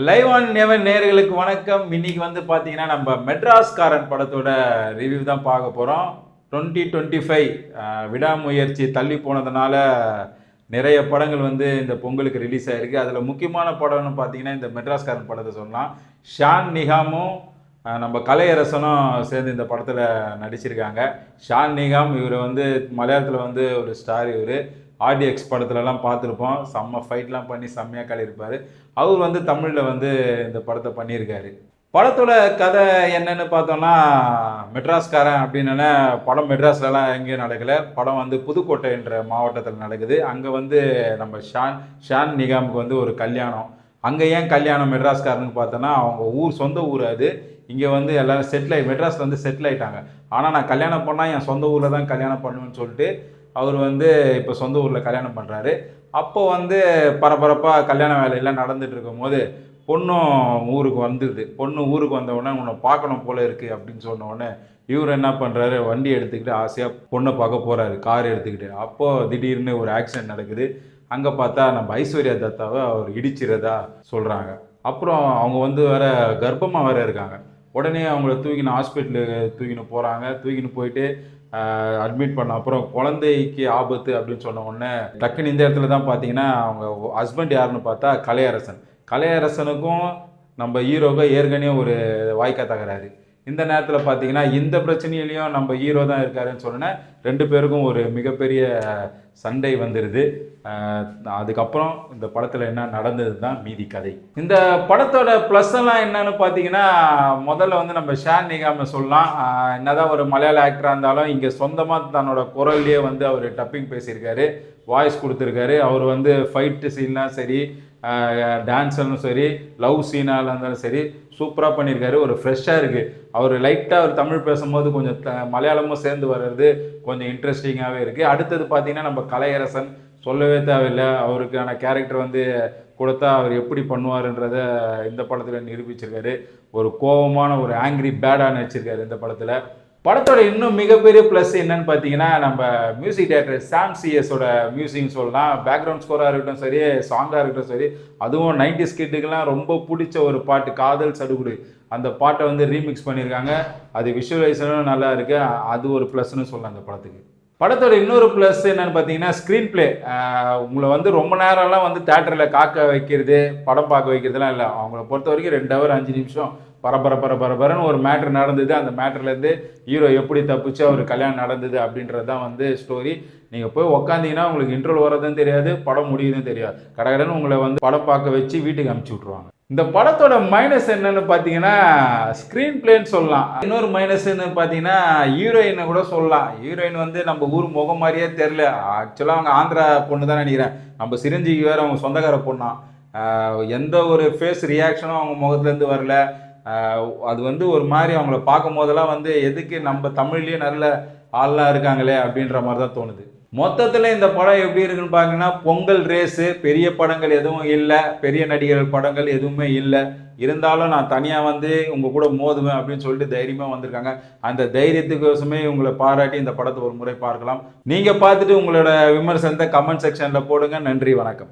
Live on நெவன் நேர்களுக்கு வணக்கம். இன்னைக்கு வந்து பார்த்தீங்கன்னா நம்ம மெட்ராஸ்காரன் படத்தோட ரிவ்யூ தான் பார்க்க போகிறோம் டுவெண்ட்டி டுவெண்ட்டி ஃபைவ் விடாமுயற்சி தள்ளி போனதுனால நிறைய படங்கள் வந்து இந்த பொங்கலுக்கு ரிலீஸ் ஆயிருக்கு. அதில் முக்கியமான படம்னு பார்த்தீங்கன்னா இந்த மெட்ராஸ்காரன் படத்தை சொல்லலாம். ஷான் நிகாமும் நம்ம கலையரசனும் சேர்ந்து இந்த படத்தில் நடிச்சிருக்காங்க. ஷான் நிகாம் இவர் வந்து மலையாளத்தில் வந்து ஒரு ஸ்டார் இவர். ஆர்டிஎக்ஸ் படத்துலலாம் பார்த்துருப்போம். செம்ம ஃபைட்லாம் பண்ணி செம்மையாக கலையிருப்பார் அவர் வந்து தமிழில் வந்து இந்த படத்தை பண்ணியிருக்காரு. படத்தோட கதை என்னன்னு பார்த்தோம்னா மெட்ராஸ்காரன் அப்படின்னா படம் மெட்ராஸ்லலாம் எங்கேயும் நடக்கலை. படம் வந்து புதுக்கோட்டை என்ற மாவட்டத்தில் நடக்குது. அங்கே வந்து நம்ம ஷான் ஷான் நிகாமுக்கு வந்து ஒரு கல்யாணம். அங்கே ஏன் கல்யாணம் மெட்ராஸ்காரனுக்கு பார்த்தோன்னா அவங்க ஊர் சொந்த ஊர் அது. இங்கே வந்து எல்லோரும் செட்டில் ஆகி மெட்ராஸில் வந்து செட்டில் ஆகிட்டாங்க ஆனால் நான் கல்யாணம் பண்ணால் என் சொந்த ஊரில் தான் கல்யாணம் பண்ணுவேன்னு சொல்லிட்டு அவர் வந்து இப்போ சொந்த ஊரில் கல்யாணம் பண்ணுறாரு அப்போ வந்து பரபரப்பாக கல்யாண வேலையெல்லாம் நடந்துட்டு இருக்கும்போது பொண்ணும் ஊருக்கு வந்துடுது. பொண்ணு ஊருக்கு வந்த உடனே உன்னை பார்க்கணும் போல இருக்கு அப்படின்னு சொன்ன உடனே இவர் என்ன பண்ணுறாரு வண்டி எடுத்துக்கிட்டு ஆசையாக பொண்ணை பார்க்க போகிறாரு கார் எடுத்துக்கிட்டு. அப்போது திடீர்னு ஒரு ஆக்சிடென்ட் நடக்குது. அங்கே பார்த்தா நம்ம ஐஸ்வர்யா தத்தாவை அவர் இடிச்சிறதா சொல்கிறாங்க அப்புறம் அவங்க வந்து வேற கர்ப்பமாக வேற இருக்காங்க. உடனே அவங்கள தூக்கின ஹாஸ்பிட்டலுக்கு தூக்கின்னு போகிறாங்க தூக்கின்னு போயிட்டு அட்மிட் பண்ண அப்புறம் குழந்தைக்கு ஆபத்து அப்படின்னு சொன்ன உடனே டக்குன்னு இந்த இடத்துல தான் பார்த்தீங்கன்னா அவங்க ஹஸ்பண்ட் யாருன்னு பார்த்தா கலையரசன். கலையரசனுக்கும் நம்ம ஹீரோக்கும் ஏற்கனவே ஒரு வாய்க்கா தகராறு. இந்த நேரத்தில் பார்த்தீங்கன்னா இந்த பிரச்சனையிலையும் நம்ம ஹீரோ தான் இருக்காருன்னு சொன்னேன் ரெண்டு பேருக்கும் ஒரு மிகப்பெரிய சண்டை வந்துடுது அதுக்கப்புறம் இந்த படத்தில் என்ன நடந்தது தான் மீதி கதை. இந்த படத்தோட ப்ளஸ் எல்லாம் என்னன்னு பார்த்தீங்கன்னா முதல்ல வந்து நம்ம ஷேர் நிகாம சொல்லலாம். என்னதான் ஒரு மலையாள ஆக்டராக இருந்தாலும் இங்கே சொந்தமாக தன்னோட குரல்லையே வந்து அவர் டப்பிங் பேசியிருக்காரு வாய்ஸ் கொடுத்துருக்காரு. அவர் வந்து ஃபைட்டு சீன்லாம் சரி டான்ஸ்லும் சரி லவ் சீனாக இருந்தாலும் சரி சூப்பராக பண்ணியிருக்காரு. ஒரு ஃப்ரெஷ்ஷாக இருக்குது அவர் லைட்டாக அவர் தமிழ் பேசும்போது கொஞ்சம் த மலையாளமும் சேர்ந்து வர்றது கொஞ்சம் இன்ட்ரெஸ்டிங்காகவே இருக்குது அடுத்தது பார்த்தீங்கன்னா நம்ம கலையரசன் சொல்லவே தேவையில்லை. அவருக்கான கேரக்டர் வந்து கொடுத்தா அவர் எப்படி பண்ணுவாருன்றத இந்த படத்தில் நிரூபிச்சிருக்காரு. ஒரு கோபமான ஒரு ஆங்கிரி பேடாக நடிச்சிருக்காரு இந்த படத்தில். படத்தோட இன்னும் மிகப்பெரிய ப்ளஸ் என்னன்னு பார்த்தீங்கன்னா நம்ம மியூசிக் டேரக்டர் சாம் சிஎஸோட மியூசிக் சொல்லலாம். பேக்ரவுண்ட் ஸ்கோராக இருக்கட்டும் சரி சாங்காக இருக்கட்டும் சரி அதுவும் நைன்டி ஸ்கிட்டுக்கெல்லாம் ரொம்ப பிடிச்ச ஒரு பாட்டு காதல் சடுகுடு. அந்த பாட்டை வந்து ரீமிக்ஸ் பண்ணியிருக்காங்க அது விஷுவலைசனும் நல்லா இருக்குது அது ஒரு ப்ளஸ்ன்னு சொல்லலாம் அந்த படத்துக்கு. படத்தோட இன்னொரு ப்ளஸ் என்னன்னு பார்த்தீங்கன்னா ஸ்க்ரீன் பிளே உங்களை வந்து ரொம்ப நேரம்லாம் வந்து தேட்டரில் காக்க வைக்கிறது படம் பார்க்க வைக்கிறதுலாம் இல்லை. அவங்கள பொறுத்த வரைக்கும் ரெண்டு ஹவர் அஞ்சு நிமிஷம் பரபர பரபரன்னு ஒரு மேட்ரு நடந்தது. அந்த மேட்ருலேருந்து ஹீரோ எப்படி தப்பிச்சு அவர் கல்யாணம் நடந்தது அப்படின்றது தான் வந்து ஸ்டோரி நீங்கள் போய் உக்காந்தீங்கன்னா உங்களுக்கு இன்ட்ரோல் வரதும் தெரியாது படம் முடியுதும் தெரியாது. கடகடன்னு உங்களை வந்து படம் பார்க்க வச்சு வீட்டுக்கு அனுப்பிச்சி விட்ருவாங்க இந்த படத்தோட மைனஸ் என்னன்னு பார்த்தீங்கன்னா ஸ்க்ரீன் பிளேன்னு சொல்லலாம். இன்னொரு மைனஸ்ன்னு பார்த்தீங்கன்னா ஹீரோயினை கூட சொல்லலாம். ஹீரோயின் வந்து நம்ம ஊர் முகம் மாதிரியே தெரில ஆக்சுவலாக அவங்க ஆந்திரா பொண்ணு தான் நினைக்கிறேன். நம்ம சிரஞ்சீவி வேறு அவங்க சொந்தக்கார பொண்ணா. எந்த ஒரு ஃபேஸ் ரியாக்ஷனும் அவங்க முகத்துலேருந்து வரல. அது வந்து ஒரு மாதிரி அவங்கள பார்க்கும் போதெல்லாம் வந்து எதுக்கு நம்ம தமிழ்லேயே நல்ல ஆள்லாம் இருக்காங்களே அப்படின்ற மாதிரி தான் தோணுது. மொத்தத்தில் இந்த படம் எப்படி இருக்குன்னு பார்த்தீங்கன்னா பொங்கல் ரேஸு பெரிய படங்கள் எதுவும் இல்லை பெரிய நடிகர்கள் படங்கள் எதுவுமே இல்லை. இருந்தாலும் நான் தனியாக வந்து உங்கள் கூட மோதுவேன் அப்படின்னு சொல்லிட்டு தைரியமாக வந்திருக்காங்க. அந்த தைரியத்துக்கோசமே உங்களை பாராட்டி இந்த படத்தை ஒரு முறை பார்க்கலாம். நீங்கள் பார்த்துட்டு உங்களோட விமர்சனத்தை கமெண்ட் செக்ஷனில் போடுங்க. நன்றி வணக்கம்.